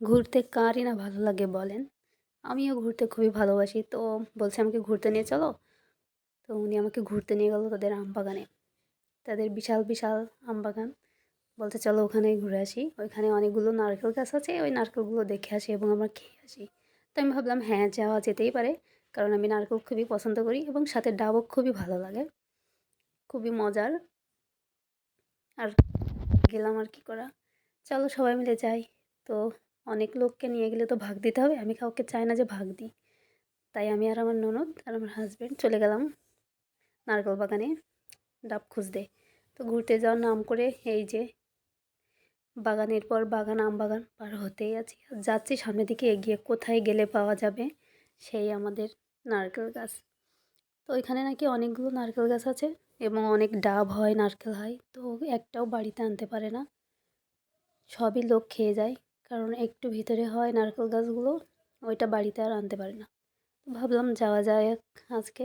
ঘুরতে কারই না ভালো লাগে বলেন? আমিও ঘুরতে খুবই ভালোবাসি। তো বলছে আমাকে ঘুরতে নিয়ে চলো। তো উনি আমাকে ঘুরতে নিয়ে গেলো তাদের আম বাগানে তাদের বিশাল বিশাল আম বাগান বলতে চলো ওখানে ঘুরে আসি। ওইখানে অনেকগুলো নারকেল গাছ আছে। ওই নারকেলগুলো দেখে আসি এবং আমরা খেয়ে আসি। তো আমি ভাবলাম হ্যাঁ যাওয়া যেতেই পারে। কারণ আমি নারকেল খুবই পছন্দ করি এবং সাথে ডাবও খুবই ভালো লাগে। খুবই মজার। আর গেলাম আর কি করা? চলো সবাই মিলে যাই। তো অনেক লোককে নিয়ে গেলে তো ভাগ দিতে হবে, আমি কাউকে চাই না যে ভাগ দিই। তাই আমি আর আমার ননদ আর আমার হাজব্যান্ড চলে গেলাম নারকেল বাগানে ডাব খুঁজতে। তো ঘুরতে যাওয়ার নাম করে এই যে বাগানের পর বাগান, আম বাগান পার হতেই আছি। আর যাচ্ছি সামনের দিকে, এগিয়ে কোথায় গেলে পাওয়া যাবে সেই আমাদের নারকেল গাছ। তো ওইখানে নাকি অনেকগুলো নারকেল গাছ আছে এবং অনেক ডাব হয়, নারকেল হয়, তো একটাও বাড়িতে আনতে পারে না। সবই লোক খেয়ে যায়। কারণ একটু ভিতরে হয় নারকেল গাছগুলো, ওইটা বাড়িতে আর আনতে পারে না। ভাবলাম যাওয়া যায় আজকে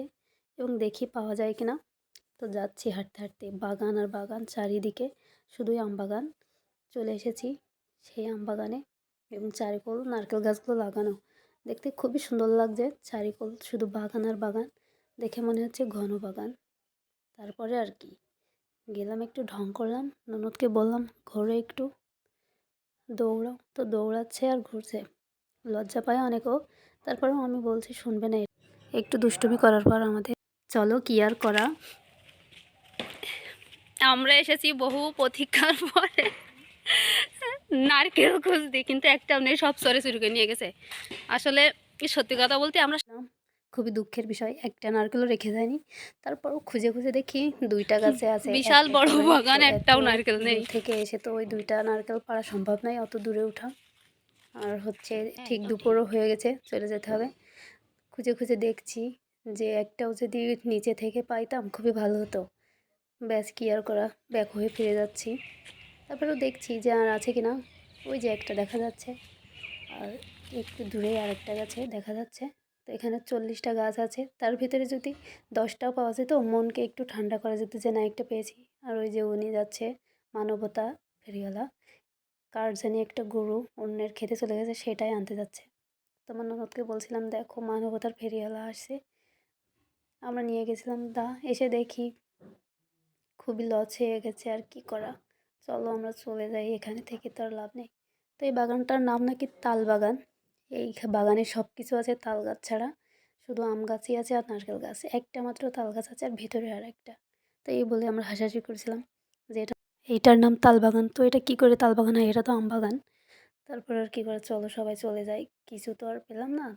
এবং দেখি পাওয়া যায় কি না তো যাচ্ছি হাঁটতে হাঁটতে, বাগান আর বাগান চারিদিকে, শুধুই আম বাগান। চলে এসেছি সেই আম বাগানে এবং চারিকোল নারকেল গাছগুলো লাগানো। দেখতে খুবই সুন্দর লাগছে, চারিকোল শুধু বাগান আর বাগান, দেখে মনে হচ্ছে ঘন বাগান। তারপরে আর কি, গেলাম একটু ঢং করলাম, ননদকে বললাম, ঘোরে একটু। দৌড়াও, তো দৌড়াচ্ছে আর ঘুরছে। লজ্জা পায় অনেকেও। তারপরেও আমি বলছি, শুনবে না একটু দুষ্টুমি করার পর আমাদের, চলো কি আর করা? আমরা এসেছি বহু প্রতীক্ষার পরে। নারকেল খুঁজতে, কিন্তু একটাও নেই সব সরে শুরুকে নিয়ে গেছে। আসলে সত্যি কথা বলতে আমরা খুবই দুঃখের বিষয়। একটা নারকেলও রেখে যায়নি তারপরও খুঁজে খুঁজে দেখি দুইটা গাছে আছে। বিশাল বড় বাগান, একটাও নারকেল নেই। থেকে এসে তো ওই দুইটা নারকেল পাড়া সম্ভব নয় অত দূরে ওঠা। আর হচ্ছে ঠিক দুপুরও হয়ে গেছে চলে যেতে হবে। খুঁজে খুঁজে দেখছি যে একটাও যদি নিচে থেকে পাইতাম খুবই ভালো হতো। ব্যাস কি আর করা ব্যাক হয়ে ফিরে যাচ্ছি। তারপরেও দেখছি যে আর আছে কি না ওই যে একটা দেখা যাচ্ছে। আর একটু দূরে আরেকটা গাছে দেখা যাচ্ছে। তো এখানে চল্লিশটা গাছ আছে। তার ভিতরে যদি দশটাও পাওয়া যেত, মনকে একটু ঠান্ডা করা যেত যে, না, একটা পেয়েছি। আর ওই যে, উনি যাচ্ছে, মানবতা ফেরিওয়ালা। কার জানি একটা গরু অন্যের খেতে চলে গেছে, সেটাই আনতে যাচ্ছে। তোমার ননদকে বলছিলাম, দেখো, মানবতার ফেরিওয়ালা আসছে। আমরা নিয়ে গেছিলাম, দা, এসে দেখি। খুবই লস হয়ে গেছে, আর কি করা? চলো, আমরা চলে যাই, এখানে থেকে তো আর লাভ নেই। তো এই বাগানটার নাম নাকি তাল বাগান এই বাগানে সব কিছু আছে, তাল গাছ ছাড়া। শুধু আম গাছই আছে আর নারকেল গাছ। একটা মাত্র তাল গাছ আছে আর ভেতরে আর একটা তো এই বলে আমরা হাসাহাসি করেছিলাম যে এটা, এইটার নাম তাল বাগান। তো এটা কি করে তাল বাগান হয়? এটা তো আম বাগান। তারপর আর কি করে? চলো সবাই চলে যাই। কিছু তো আর পেলাম না।